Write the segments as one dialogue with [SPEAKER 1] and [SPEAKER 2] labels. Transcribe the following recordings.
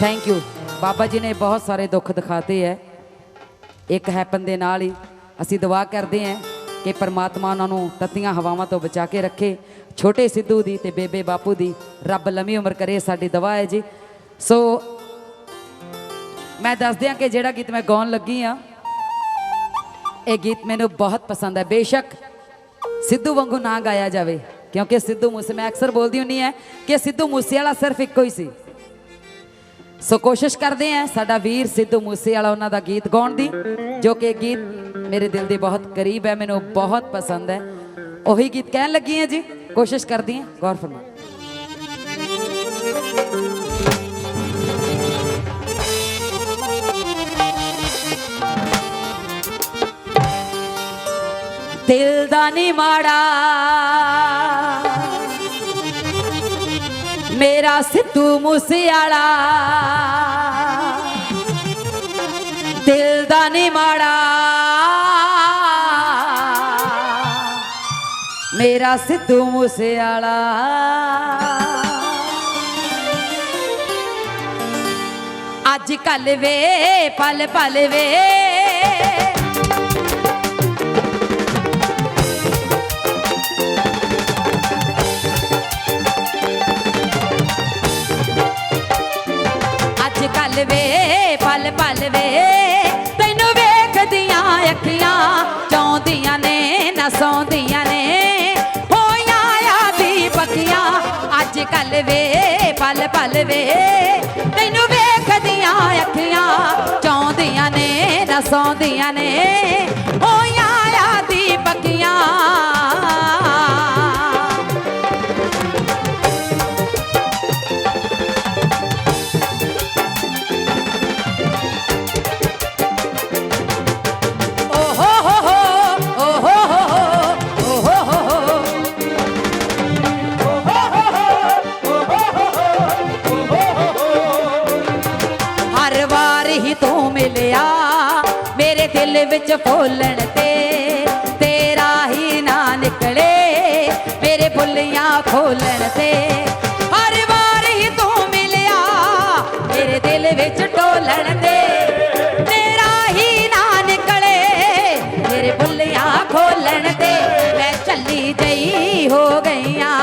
[SPEAKER 1] Thank you Baba ji ਨੇ ਬਹੁਤ ਸਾਰੇ ਦੁੱਖ ਦਿਖਾਤੇ ਹੈ। ਇੱਕ ਹੈਪਨ ਦੇ ਨਾਲ ਹੀ ਅਸੀਂ ਦੁਆ ਕਰਦੇ ਹਾਂ ਕਿ ਪਰਮਾਤਮਾ ਉਹਨਾਂ ਨੂੰ ਤਤੀਆਂ ਹਵਾਵਾਂ ਤੋਂ ਬਚਾ ਕੇ ਰੱਖੇ। ਛੋਟੇ ਸਿੱਧੂ ਦੀ ਤੇ ਬੇਬੇ ਬਾਪੂ ਦੀ ਰੱਬ ਲੰਮੀ ਉਮਰ ਕਰੇ ਸਾਡੀ ਦੁਆ ਹੈ ਜੀ। ਸੋ ਮੈਂ ਦੱਸ ਦਿਆਂ ਕਿ ਜਿਹੜਾ ਗੀਤ ਮੈਂ ਗਾਉਣ ਲੱਗੀ ਆ ਇਹ ਗੀਤ ਮੈਨੂੰ ਬਹੁਤ ਪਸੰਦ ਹੈ। ਬੇਸ਼ੱਕ ਸਿੱਧੂ ਵਾਂਗੂ ਨਾ ਗਾਇਆ ਜਾਵੇ, ਕਿਉਂਕਿ ਸਿੱਧੂ ਮੂਸੇ, ਮੈਂ ਅਕਸਰ ਬੋਲਦੀ ਹੁੰਨੀ ਹੈ ਕਿ ਸਿੱਧੂ ਮੂਸੇ ਵਾਲਾ ਸਿਰਫ ਇੱਕੋ ਹੀ ਸੀ। ਸੋ ਕੋਸ਼ਿਸ਼ ਕਰਦੇ ਆਂ ਸਾਡਾ ਵੀਰ ਸਿੱਧੂ ਮੂਸੇ ਵਾਲਾ ਉਹਨਾਂ ਦਾ ਗੀਤ ਗਾਉਣ ਦੀ, ਜੋ ਕਿ ਗੀਤ ਮੇਰੇ ਦਿਲ ਦੇ ਬਹੁਤ ਕਰੀਬ ਹੈ, ਮੈਨੂੰ ਬਹੁਤ ਪਸੰਦ ਹੈ। ਉਹੀ ਗੀਤ ਕਹਿਣ ਲੱਗੀ ਹਾਂ ਜੀ, ਕੋਸ਼ਿਸ਼ ਕਰਦੀ ਹਾਂ, ਗੌਰ ਫਰਮਾ ਦਿਲ ਦਾ ਨਹੀਂ ਮਾੜਾ ਮੇਰਾ ਸਿੱਧੂ ਮੂਸੇਵਾਲਾ। ਦਿਲ ਦਾ ਨਹੀਂ ਮਾੜਾ ਮੇਰਾ ਸਿੱਧੂ ਮੂਸੇਵਾਲਾ। ਅੱਜ ਕੱਲ ਵੇ ਪਲ ਪਲ ਵੇ। ਅੱਜ ਵੇ ਪਲ ਪਲ ਵੇ। ਤੈਨੂੰ ਵੇਖਦੀਆਂ ਅੱਖੀਆਂ ਚਾਹੁੰਦੀਆਂ ਨੇ ਨਾ ਸੌਂਦੀਆਂ ਨੇ। ਹੋਈਆਂ ਦਿਲ ਵਿੱਚ ਫੋਲਣ ਤੇ, ਤੇਰਾ ਹੀ ਨਾ ਨਿਕਲੇ, ਮੇਰੇ ਬੁੱਲੀਆਂ ਖੋਲਣ ਤੇ। ਹਰ ਵਾਰ ਹੀ ਤੂੰ ਮਿਲਿਆ, ਮੇਰੇ ਦਿਲ ਵਿੱਚ ਟੋਲਣ ਤੇ। ਤੇਰਾ ਹੀ ਨਾ ਨਿਕਲੇ, ਮੇਰੇ ਬੁੱਲੀਆਂ ਖੋਲਣ ਤੇ। ਮੈਂ ਚੱਲੀ ਜਈ ਹੋ ਗਈਆਂ,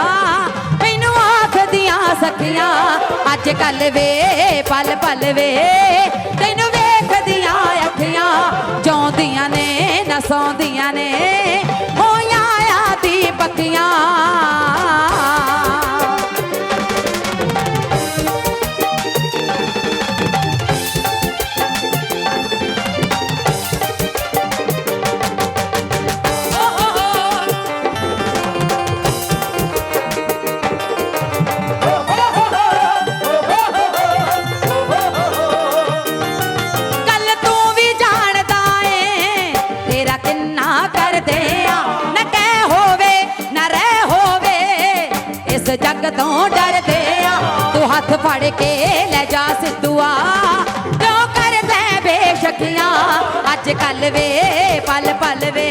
[SPEAKER 1] ਮੈਨੂੰ ਆਖਦੀਆਂ ਸਖੀਆਂ। ਅੱਜ ਕੱਲ ਵੇ, ਪਲ ਪਲ ਵੇ, ਤੈਨੂੰ ਨੇ ਤੋਂ ਡਰਦੇ ਆ, ਤੂੰ ਹੱਥ ਫੜ ਕੇ ਲੈ ਜਾ ਸਿੱਧੂਆ। ਕਿਉਂ ਕਰਦਾ ਬੇਸ਼ਕੀਆਂ? ਅੱਜ ਕੱਲ ਵੇ ਪਲ ਪਲ ਵੇ।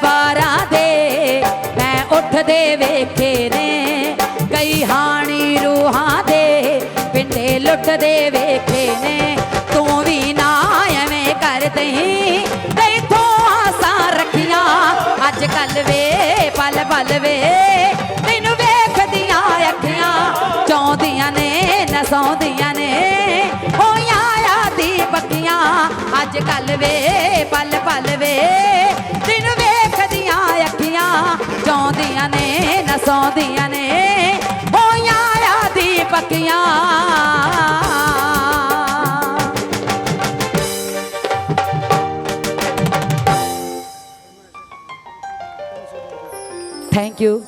[SPEAKER 1] ਅਖਬਾਰਾਂ ਦੇ ਮੈਂ ਉੱਠਦੇ ਵੇਖੇ ਨੇ। ਕਈ ਹਾਣੀ ਰੂਹਾਂ ਦੇ ਪਿੰਡੇ ਲੁੱਟਦੇ ਵੇਖੇ ਨੇ। ਤੂੰ ਵੀ ਨਾ ਐਵੇਂ ਕਰਦੀ ਤੈਥੋਂ ਆਸਾਂ ਰੱਖੀਆਂ। ਅੱਜ ਕੱਲ ਵੇ ਪਲ ਪਲ ਵੇ। ਤੈਨੂੰ ਵੇਖਦੀਆਂ ਅੱਖੀਆਂ, ਚਾਹੁੰਦੀਆਂ ਨੇ, ਨਾ ਸੌਂਦੀਆਂ ਨੇ। ਹੋਈਆਂ ਆਦੀ ਪੱਕੀਆਂ ਅੱਜ ਕੱਲ ਵੇ ਪਲ ਪਲ ਵੇ। ਤੈਨੂੰ ਸੌਂਦੀਆਂ ਨੇ ਹੋਈਆਂ ਆਦੀ ਪੱਕੀਆਂ। Thank you